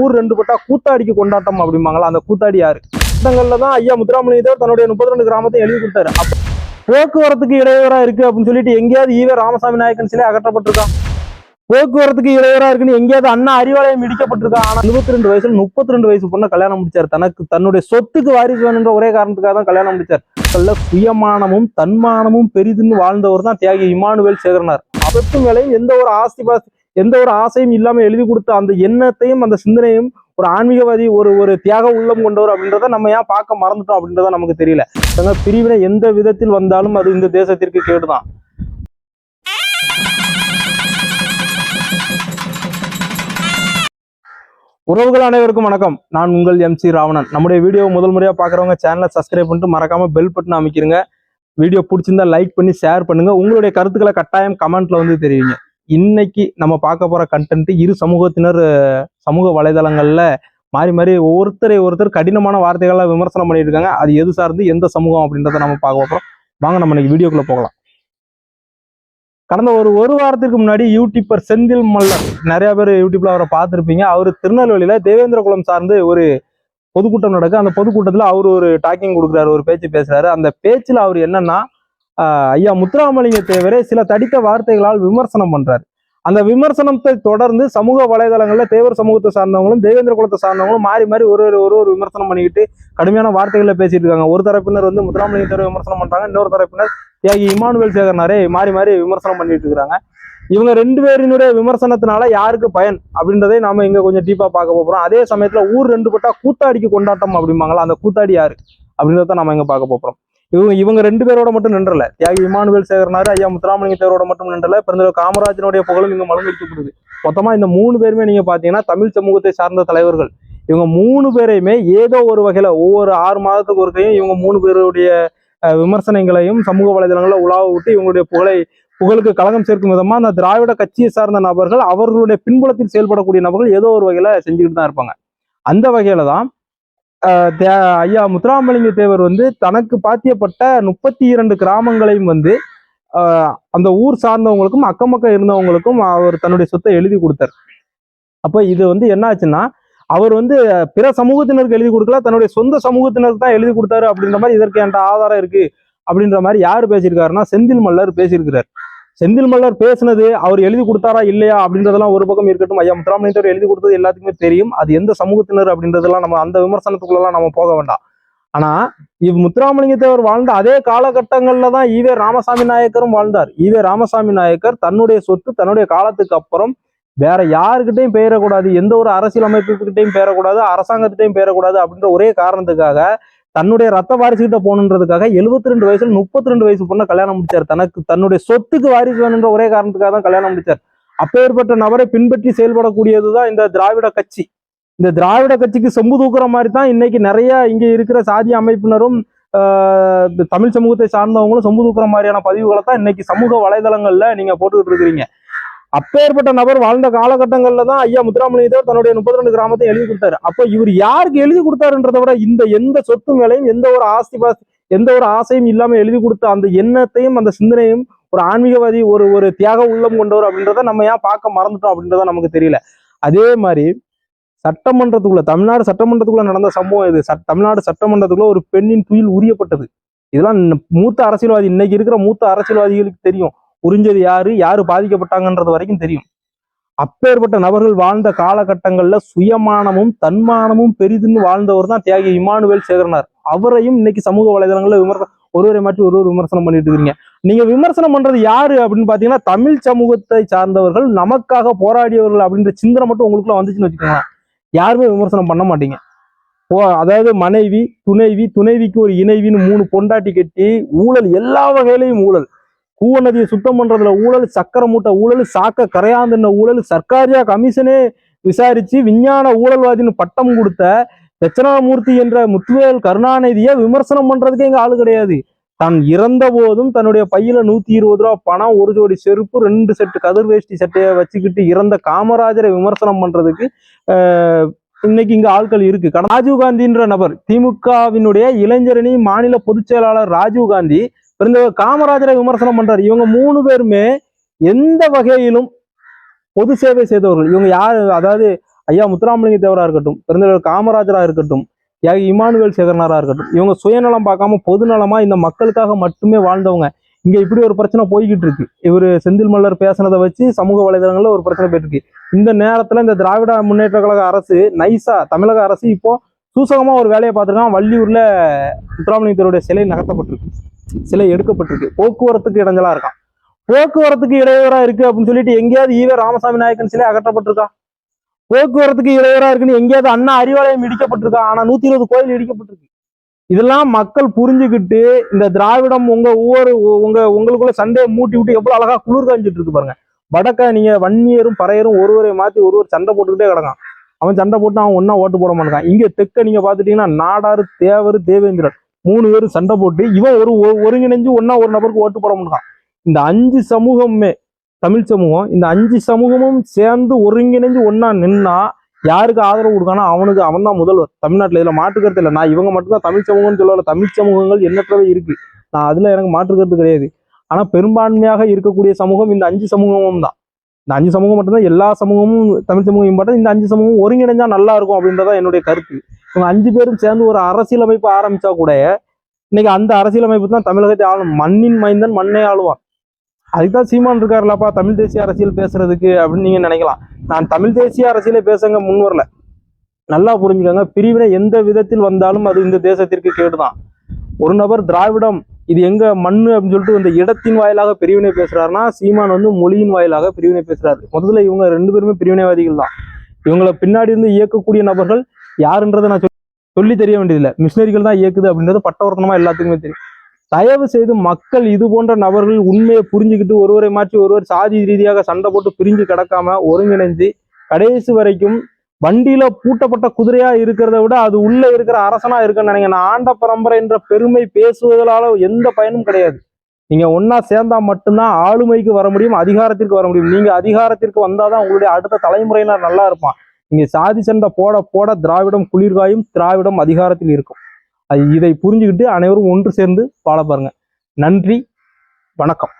ஊர் ரெண்டு பட்டா கூத்தாடிக்கு கொண்டாட்டம் அப்படிம்பாங்களா? அந்த கூத்தாடி யாரு? தான் ஐயா முத்துராமலிங்கத்தேவர் தன்னுடைய முப்பத்தி ரெண்டு கிராமத்தை எழுதி கொடுத்தாரு. போக்குவரத்துக்கு இடையூறா இருக்கு அப்படின்னு சொல்லிட்டு எங்கேயாவது ஈவே ராமசாமி நாயக்கன் சிலை அகற்றப்பட்டிருக்கான் போக்குவரத்துக்கு இடையூறா இருக்குன்னு எங்கேயாவது அண்ணா அறிவாலயம் இடிக்கப்பட்டிருக்கா? ஆனா இருபத்தி ரெண்டு வயசுல முப்பத்தி ரெண்டு வயசு பொண்ணு கல்யாணம் முடிச்சார். தனக்கு தன்னுடைய சொத்துக்கு வாரிசு வேணுன்ற ஒரே காரணத்துக்காக தான் கல்யாணம் முடிச்சார். சுயமானமும் தன்மானமும் பெரிதுன்னு வாழ்ந்தவர் தான் தியாகி இமானுவேல் சேகரனார். அவத்து மேலையும் எந்த ஒரு ஆஸ்தி பாஸ்தி எந்த ஒரு ஆசையும் இல்லாம எழுதி கொடுத்த அந்த எண்ணத்தையும் அந்த சிந்தனையும் ஒரு ஆன்மீகவாதி ஒரு ஒரு தியாக உள்ளம் கொண்டவர் அப்படின்றத நம்ம ஏன் பார்க்க மறந்துட்டோம் அப்படின்றத நமக்கு தெரியல. ஏன்னா பிரிவினை எந்த விதத்தில் வந்தாலும் அது இந்த தேசத்திற்கு கேடுதான். உறவுகள் அனைவருக்கும் வணக்கம். நான் உங்கள் எம் சி ராவணன். நம்முடைய வீடியோ முதல் முறையாக பார்க்குறவங்க சேனலை சப்ஸ்கிரைப் பண்ணிட்டு மறக்காம பெல் பட்டன் அமைக்கிறங்க வீடியோ பிடிச்சிருந்தா லைக் பண்ணி ஷேர் பண்ணுங்க. உங்களுடைய கருத்துக்களை கட்டாயம் கமெண்ட்ல வந்து தெரிவிங்க. இன்னைக்கு நம்ம பார்க்க போற கண்டென்ட் இரு சமூகத்தினர் சமூக வலைதளங்கள்ல மாறி மாறி ஒருத்தரை ஒருத்தர் கடினமான வார்த்தைகளை விமர்சனம் பண்ணிட்டு இருக்காங்க அது எது சார்ந்து எந்த சமூகம் அப்படின்றத நம்ம பார்க்க போறோம். வாங்க நம்ம இன்னைக்கு வீடியோக்குள்ள போகலாம். கடந்த ஒரு ஒரு வாரத்துக்கு முன்னாடி யூடியூப்பர் செந்தில் மல்லர் நிறைய பேர் யூடியூப்ல அவரை பார்த்துருப்பீங்க. அவர் திருநெல்வேலியில தேவேந்திர குலம் சார்ந்து ஒரு பொதுக்கூட்டம் நடக்கு அந்த பொதுக்கூட்டத்துல அவர் ஒரு டாக்கிங் கொடுக்குறாரு ஒரு பேச்சு பேசுறாரு. அந்த பேச்சில் அவர் என்னன்னா ஐயா முத்துராமலிங்க தேவரே சில தடித்த வார்த்தைகளால் விமர்சனம் பண்றாரு. அந்த விமர்சனத்தை தொடர்ந்து சமூக வலைதளங்கள்ல தேவர் சமூகத்தை சார்ந்தவங்களும் தேவேந்திர குலத்தை சார்ந்தவங்களும் மாறி மாறி ஒரு ஒரு ஒரு ஒரு விமர்சனம் பண்ணிக்கிட்டு கடுமையான வார்த்தைகளை பேசிட்டு இருக்காங்க. ஒரு தரப்பினர் வந்து முத்துராமலிங்க தேவர் விமர்சனம் பண்றாங்க. இன்னொரு தரப்பினர் தியாகி இமானுவேல் சேகர்னாரே மாறி மாறி விமர்சனம் பண்ணிட்டு இருக்காங்க. இவங்க ரெண்டு பேரினுடைய விமர்சனத்தினால யாருக்கு பயன் அப்படின்றதே நாம இங்க கொஞ்சம் டீப்பா பார்க்க போறோம். அதே சமயத்துல ஊர் ரெண்டு பட்டா கூத்தாடிக்கு கொண்டாட்டம் அப்படிம்பாங்களா? அந்த கூத்தாடி யாரு அப்படின்றத நாம இங்க பார்க்க போறோம். இவங்க இவங்க ரெண்டு பேரோட மட்டும் நின்றல. தியாகி இமானுவேல் சேகரனாரு ஐயா முத்துராமலிங்க தேவரோட மட்டும் நின்றல. பிறந்த காமராஜனுடைய புகழும் இங்க மலர்ந்துடுது மொத்தமா இந்த மூணு பேருமே நீங்க பாத்தீங்கன்னா தமிழ் சமூகத்தை சார்ந்த தலைவர்கள். இவங்க மூணு பேரையுமே ஏதோ ஒரு வகையில ஒவ்வொரு ஆறு மாதத்துக்கு ஒருக்கையும் இவங்க மூணு பேருடைய விமர்சனங்களையும் சமூக வலைதளங்களில் உலாவ விட்டு இவங்களுடைய புகழை புகழுக்கு கழகம் சேர்க்கும் விதமா அந்த திராவிட கட்சியை சார்ந்த நபர்கள் அவர்களுடைய பின்புலத்தில் செயல்படக்கூடிய நபர்கள் ஏதோ ஒரு வகையில செஞ்சுக்கிட்டு தான் இருப்பாங்க. அந்த வகையில தான் ஐயா முத்துராமலிங்க தேவர் வந்து தனக்கு பாத்தியப்பட்ட முப்பத்தி இரண்டு கிராமங்களையும் வந்து அந்த ஊர் சார்ந்தவங்களுக்கும் அக்கம் பக்கம் இருந்தவங்களுக்கும் அவர் தன்னுடைய சொத்தை எழுதி கொடுத்தார். அப்போ இது வந்து என்ன ஆச்சுன்னா அவர் வந்து பிற சமூகத்தினருக்கு எழுதி கொடுக்கல தன்னுடைய சொந்த சமூகத்தினருக்கு தான் எழுதி கொடுத்தாரு அப்படின்ற மாதிரி இதற்கு என்ற ஆதாரம் இருக்கு அப்படின்ற மாதிரி யார் பேசியிருக்காருன்னா செந்தில் மல்லர் பேசியிருக்கிறார். செந்தில் மல்லர் பேசுனது அவர் எழுதி கொடுத்தாரா இல்லையா அப்படின்றதெல்லாம் ஒரு பக்கம் இருக்கட்டும். ஐயா முத்துராமலிங்கத்தவர் எழுதி கொடுத்தது எல்லாத்துக்குமே தெரியும். அது எந்த சமூகத்தினர் அப்படின்றதெல்லாம் நம்ம அந்த விமர்சனத்துக்குள்ளெல்லாம் நம்ம போக வேண்டாம். ஆனா இவ் முத்துராமலிங்கத்தேவர் வாழ்ந்த அதே காலகட்டங்கள்ல தான் ஈவே ராமசாமி நாயக்கரும் வாழ்ந்தார். ஈவே ராமசாமி நாயக்கர் தன்னுடைய சொத்து தன்னுடைய காலத்துக்கு அப்புறம் வேற யாருக்கிட்டையும் பெயரக்கூடாது. எந்த ஒரு அரசியல் அமைப்புக்கிட்டையும் பெயரக்கூடாது அரசாங்கத்திட்டையும் பெயரக்கூடாது அப்படின்ற ஒரே காரணத்துக்காக தன்னுடைய ரத்த வாரிசுகிட்ட போகணுன்றதுக்காக 72 ரெண்டு வயசுல முப்பத்தி ரெண்டு வயசு பொண்ணை கல்யாணம் முடிச்சார். தனக்கு தன்னுடைய சொத்துக்கு வாரிசு வேணுன்ற ஒரே காரணத்துக்காக தான் கல்யாணம் முடிச்சார். அப்பேற்பட்ட நபரை பின்பற்றி செயல்படக்கூடியதுதான் இந்த திராவிட கட்சி. இந்த திராவிட கட்சிக்கு செம்பு தூக்குற மாதிரி தான் இன்னைக்கு நிறைய இங்க இருக்கிற சாதி அமைப்பினரும் ஆஹ், தமிழ் சமூகத்தை சார்ந்தவங்களும் செம்பு தூக்குற மாதிரியான பதிவுகளை தான் இன்னைக்கு சமூக வலைதளங்கள்ல நீங்க போட்டுக்கிட்டு இருக்கிறீங்க. அப்பேற்பட்ட நபர் வாழ்ந்த காலகட்டங்கள்ல தான் ஐயா முத்துராமலிங்க தேவர் தன்னுடைய முப்பத்தி ரெண்டு கிராமத்தை எழுதி கொடுத்தாரு. அப்ப இவர் யாருக்கு எழுதி கொடுத்தாருன்றதை விட இந்த எந்த சொத்து மேலையும் எந்த ஒரு ஆஸ்தி பாஸ்தி எந்த ஒரு ஆசையும் இல்லாம எழுதி கொடுத்த அந்த எண்ணத்தையும் அந்த சிந்தனையும் ஒரு ஆன்மீகவாதி ஒரு ஒரு தியாக உள்ளம் கொண்டவர் அப்படின்றத நம்ம ஏன் பார்க்க மறந்துட்டோம் அப்படின்றத நமக்கு தெரியல. அதே மாதிரி சட்டமன்றத்துக்குள்ள தமிழ்நாடு சட்டமன்றத்துக்குள்ள நடந்த சம்பவம் இது. சட்- தமிழ்நாடு சட்டமன்றத்துக்குள்ள ஒரு பெண்ணின் துயில் உரியப்பட்டது. இதெல்லாம் மூத்த அரசியல்வாதி இன்னைக்கு இருக்கிற மூத்த அரசியல்வாதிகளுக்கு தெரியும். புரிஞ்சது யாரு? யாரு பாதிக்கப்பட்டாங்கன்றது வரைக்கும் தெரியும். அப்பேற்பட்ட நபர்கள் வாழ்ந்த காலகட்டங்கள்ல சுயமானமும் தன்மானமும் பெரிதுன்னு வாழ்ந்தவர் தான் தியாகி இமானுவேல் சேகரனார். அவரையும் இன்னைக்கு சமூக வலைதளங்கள்ல விமர்சனம் ஒருவரை மாற்றி ஒருவர் விமர்சனம் பண்ணிட்டு இருக்கீங்க. நீங்க விமர்சனம் பண்றது யாரு அப்படின்னு பாத்தீங்கன்னா தமிழ் சமூகத்தை சார்ந்தவர்கள் நமக்காக போராடியவர்கள் அப்படின்ற சிந்தனை மட்டும் உங்களுக்குள்ள வந்துச்சுன்னு வச்சுக்கோங்க. யாருமே விமர்சனம் பண்ண மாட்டீங்க. ஓ அதாவது மனைவி துணைவி துணைவிக்கு ஒரு இணைவின்னு மூணு பொண்டாட்டி கட்டி ஊழல் எல்லா வகையிலையும் ஊழல். கூவ நதியை சுத்தம் பண்றதுல ஊழல் சக்கரை மூட்டை ஊழல் சாக்க கரையாந்துன ஊழல் சர்க்காரியா கமிஷனே விசாரிச்சு விஞ்ஞான ஊழல்வாதின்னு பட்டம் கொடுத்த தட்சணாமூர்த்தி என்ற முத்துவேல் கருணாநிதியை விமர்சனம் பண்றதுக்கு எங்க ஆளு கிடையாது. தான் இறந்த போதும் தன்னுடைய பையில நூத்தி இருபது ரூபா பணம் ஒரு ஜோடி செருப்பு ரெண்டு செட்டு கதிர் வேஷ்டி சட்டையை வச்சுக்கிட்டு இறந்த காமராஜரை விமர்சனம் பண்றதுக்கு இன்னைக்கு இங்க ஆட்கள் இருக்கு. கடந்த ராஜீவ் காந்தின்ற நபர் திமுகவினுடைய இளைஞரணி மாநில பொதுச் செயலாளர் ராஜீவ் இந்த காமராஜரை விமர்சனம் பண்றாரு. இவங்க மூணு பேருமே எந்த வகையிலும் பொது சேவை செய்தவர்கள். இவங்க யார்? அதாவது ஐயா முத்துராமலிங்க தேவரா இருக்கட்டும் பெருந்தலைவர் காமராஜரா இருக்கட்டும் யாகி இமானுவேல் சேகரனாரா இருக்கட்டும் இவங்க சுயநலம் பார்க்காம பொதுநலமா இந்த மக்களுக்காக மட்டுமே வாழ்ந்தவங்க. இங்க இப்படி ஒரு பிரச்சனை போய்கிட்டு இருக்கு. இவர் செந்தில் மல்லர் பேசினதை வச்சு சமூக வலைதளங்கள்ல ஒரு பிரச்சனை போயிட்டு இருக்கு இந்த நேரத்துல இந்த திராவிட முன்னேற்ற கழக அரசு நைசா தமிழக அரசு இப்போ சூசகமா ஒரு வேலையை பார்த்துருக்கான். வள்ளியூர்ல முத்துராமலிங்கத்தருடைய சிலை நகர்த்தப்பட்டிருக்கு. சிலை எடுக்கப்பட்டிருக்கு. போக்குவரத்துக்கு இடைஞ்சலா இருக்கான். போக்குவரத்துக்கு இடையூறா இருக்கு அப்படின்னு சொல்லிட்டு எங்கேயாவது ஈவே ராமசாமி நாயக்கன் சிலை அகற்றப்பட்டிருக்கா? போக்குவரத்துக்கு இடையூறா இருக்குன்னு எங்கேயாவது அண்ணா அறிவாலயம் இடிக்கப்பட்டிருக்கா? ஆனா நூத்தி இருபது கோயில் இடிக்கப்பட்டிருக்கு. இதெல்லாம் மக்கள் புரிஞ்சுக்கிட்டு இந்த திராவிடம் உங்க ஒவ்வொரு உங்க உங்களுக்குள்ள சண்டையை மூட்டி விட்டு எவ்வளவு அழகா குளிர் காஞ்சிட்டு இருக்கு பாருங்க. வடக்க நீங்க வன்னியரும் பறையரும் ஒருவரை மாத்தி ஒருவர் சண்டை போட்டுக்கிட்டே கிடக்கான். அவன் சண்டை போட்டு அவன் ஒன்னா ஓட்டு போட மாட்டான் இங்க தெக்க நீங்க பாத்துட்டீங்கன்னா நாடாரு தேவர் தேவேந்திரன் மூணு பேரும் சண்டை போட்டு இவன் ஒரு ஒ- ஒருங்கிணைஞ்சு ஒன்னா ஒரு நபருக்கு ஓட்டு போட மாட்டான். இந்த அஞ்சு சமூகமே தமிழ் சமூகம் இந்த அஞ்சு சமூகமும் சேர்ந்து ஒருங்கிணைஞ்சு ஒன்னா நின்னா யாருக்கு ஆதரவு கொடுக்கானோ? அவனுக்கு அவன் தான் முதல்வர். தமிழ்நாட்டில் இதில் மாற்றுக்கிறது இல்லை. நான் இவங்க மட்டும்தான் தமிழ் சமூகம்னு சொல்லல. தமிழ் சமூகங்கள் எண்ணற்றவே இருக்கு. நான் அதில் எனக்கு மாற்றுக்கிறது கிடையாது. ஆனால் பெரும்பான்மையாக இருக்கக்கூடிய சமூகம் இந்த அஞ்சு சமூகமும் தான் இந்த அஞ்சு சமூகம் மட்டும்தான் எல்லா சமூகமும் தமிழ் சமூகம் இம்பார்ட்டன் இந்த அஞ்சு சமூகம் ஒருங்கிணைஞ்சா நல்லா இருக்கும் அப்படின்றதா என்னுடைய கருத்து. இவங்க அஞ்சு பேரும் சேர்ந்து ஒரு அரசியலமைப்பு ஆரம்பிச்சா கூட இன்னைக்கு அந்த அரசியலமைப்பு தான் தமிழகத்தை ஆளும். மண்ணின் மைந்தன் மண்ணை ஆளுவான். அதுக்குதான் சீமான் இருக்காருலப்பா தமிழ் தேசிய அரசியல் பேசுறதுக்கு அப்படின்னு நீங்க நினைக்கலாம். நான் தமிழ் தேசிய அரசியலை பேசுங்க முன் வரல. நல்லா புரிஞ்சுக்கோங்க பிரிவினை எந்த விதத்தில் வந்தாலும் அது இந்த தேசத்திற்கு கேடுதான். ஒரு நபர் திராவிடம் இது எங்க மண்ணு அப்படின்னு சொல்லிட்டு இந்த இடத்தின் வாயிலாக பிரிவினை பேசுறாருன்னா சீமான் வந்து மொழியின் வாயிலாக பிரிவினை பேசுறாரு. முதல்ல இவங்க ரெண்டு பேருமே பிரிவினைவாதிகள் தான். இவங்களை பின்னாடி இருந்து இயக்கக்கூடிய நபர்கள் யாருன்றதை நான் சொல்லி- சொல்லி தெரிய வேண்டியதில்லை. மிஷினரிகள் தான் இயக்குது அப்படின்றது பட்டவர்த்தனமா எல்லாத்துக்குமே தெரியும். தயவு செய்து மக்கள் இது போன்ற நபர்கள் உண்மையை புரிஞ்சுக்கிட்டு ஒருவரை மாற்றி ஒருவர் சாதி ரீதியாக சண்டை போட்டு பிரிஞ்சு கிடக்காம ஒருங்கிணைஞ்சு கடைசி வரைக்கும் வண்டியில பூட்டப்பட்ட குதிரையா இருக்கிறத விட அது உள்ள இருக்கிற அரசனா இருக்குன்னு நினைங்க. நான் ஆண்ட பரம்பரை என்ற பெருமை பேசுவதால எந்த பயனும் கிடையாது. நீங்க ஒன்னா சேர்ந்தா மட்டும்தான் ஆளுமைக்கு வர முடியும் அதிகாரத்திற்கு வர முடியும். நீங்க அதிகாரத்திற்கு வந்தாதான் உங்களுடைய அடுத்த தலைமுறையினர் நல்லா இருப்பான். நீங்க சாதி சண்டை போட போட திராவிடம் குளிர்காயும் திராவிடம் அதிகாரத்தில் இருக்கும். அது இதை புரிஞ்சுக்கிட்டு அனைவரும் ஒன்று சேர்ந்து பாட பாருங்க. நன்றி வணக்கம்.